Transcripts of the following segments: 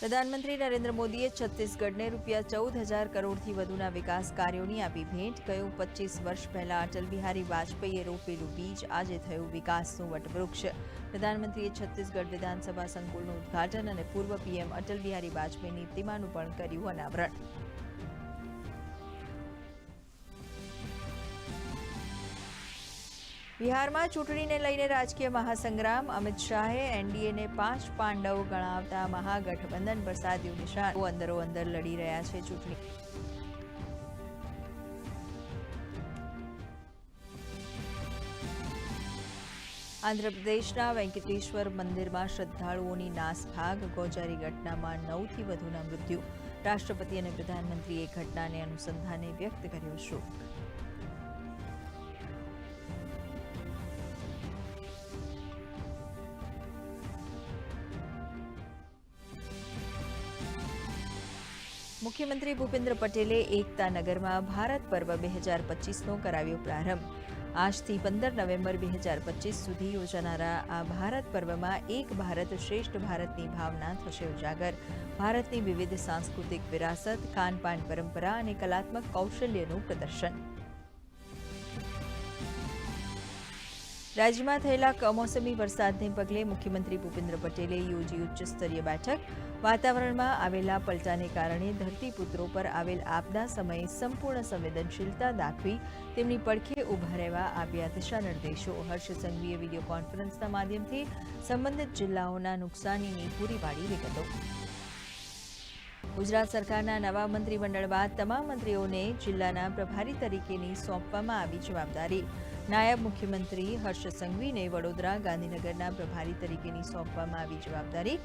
પ્રધાનમંત્રી નરેન્દ્ર મોદીએ છત્તીસગઢને રૂપિયા ચૌદ હજાર કરોડથી વધુના વિકાસ કાર્યોની આપી ભેટ. કહ્યું પચીસ વર્ષ પહેલા અટલ બિહારી વાજપેયીએ રોપેલું બીજ, આજે થયું વિકાસનું વટવૃક્ષ. પ્રધાનમંત્રીએ છત્તીસગઢ વિધાનસભા સંકુલનું ઉદઘાટન અને પૂર્વ પીએમ અટલ બિહારી વાજપેયીની પ્રતિમાનું પણ કર્યું અનાવરણ. બિહારમાં ચૂંટણીને લઈને રાજકીય મહાસંગ્રામ. અમિત શાહે એનડીએને પાંચ પાંડવ ગણાવતા મહાગઠબંધન પર સાધ્યું નિશાન. અંદરો અંદર લડી રહ્યા છે ચૂંટણી. આંધ્રપ્રદેશના વેંકટેશ્વર મંદિરમાં શ્રદ્ધાળુઓની નાસભાગ. ગોજારી ઘટનામાં નવથી વધુના મૃત્યુ. રાષ્ટ્રપતિ અને પ્રધાનમંત્રીએ ઘટનાને અનુસંધાને વ્યક્ત કર્યો શોક. મુખ્યમંત્રી ભૂપેન્દ્ર પટેલે એકતા નગરમાં ભારત પર્વ બે હજાર પચીસનો કરાવ્યો પ્રારંભ. આજથી પંદર નવેમ્બર બે હજાર પચીસ સુધી યોજાનારા આ ભારત પર્વમાં એક ભારત શ્રેષ્ઠ ભારતની ભાવના થશે ઉજાગર. ભારતની વિવિધ સાંસ્કૃતિક વિરાસત, ખાનપાન પરંપરા અને કલાત્મક કૌશલ્યનું પ્રદર્શન. રાજ્યમાં થયેલા કમોસમી વરસાદને પગલે મુખ્યમંત્રી ભૂપેન્દ્ર પટેલે યોજી ઉચ્ચસ્તરીય બેઠક. વાતાવરણમાં આવેલા પલટાને કારણે ધરતીપુત્રો પર આવેલ આપદા સમયે સંપૂર્ણ સંવેદનશીલતા દાખવી તેમની પડખે ઊભા રહેવા આપ્યા દિશા નિર્દેશો હર્ષ સંઘવીએ વીડિયો કોન્ફરન્સના માધ્યમથી સંબંધિત જિલ્લાઓના નુકસાનીની પૂરી પાડી વિગતો. ગુજરાત સરકારના નવા મંત્રીમંડળ બાદ તમામ મંત્રીઓને જિલ્લાના પ્રભારી તરીકેની સોંપવામાં આવી જવાબદારી. નાયબ મુખ્યમંત્રી હર્ષ સંઘવીને વડોદરા ગાંધીનગરના પ્રભારી તરીકેની સોંપવામાં આવી જવાબદારી.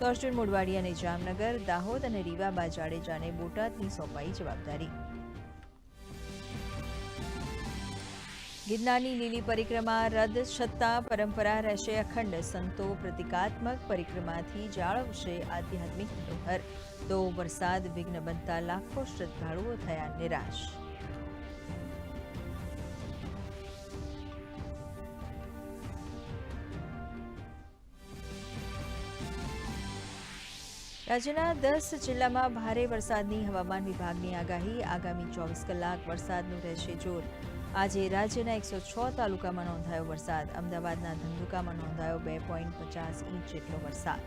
તો અર્જુન મોડવાડિયાને જામનગર, દાહોદ અને રીવાબા જાડેજાને બોટાદની સોંપાઈ જવાબદારી. ગિરનારની લીલી પરિક્રમા રદ, છતાં પરંપરા રહેશે અખંડ, સંતો પ્રતિકાત્મક પરિક્રમાથી જાળવશે આધ્યાત્મિક ધરોહર. તો વરસાદ વિઘ્ન બનતા લાખો શ્રદ્ધાળુઓ થયા નિરાશ. રાજ્યના દસ જિલ્લામાં ભારે વરસાદની હવામાન વિભાગની આગાહી. આગામી ચોવીસ કલાક વરસાદનું રહેશે જોર. આજે રાજ્યના એકસો છ તાલુકામાં નોંધાયો વરસાદ. અમદાવાદના ધંધુકામાં નોંધાયો બે પોઈન્ટ પચાસ ઇંચ જેટલો વરસાદ.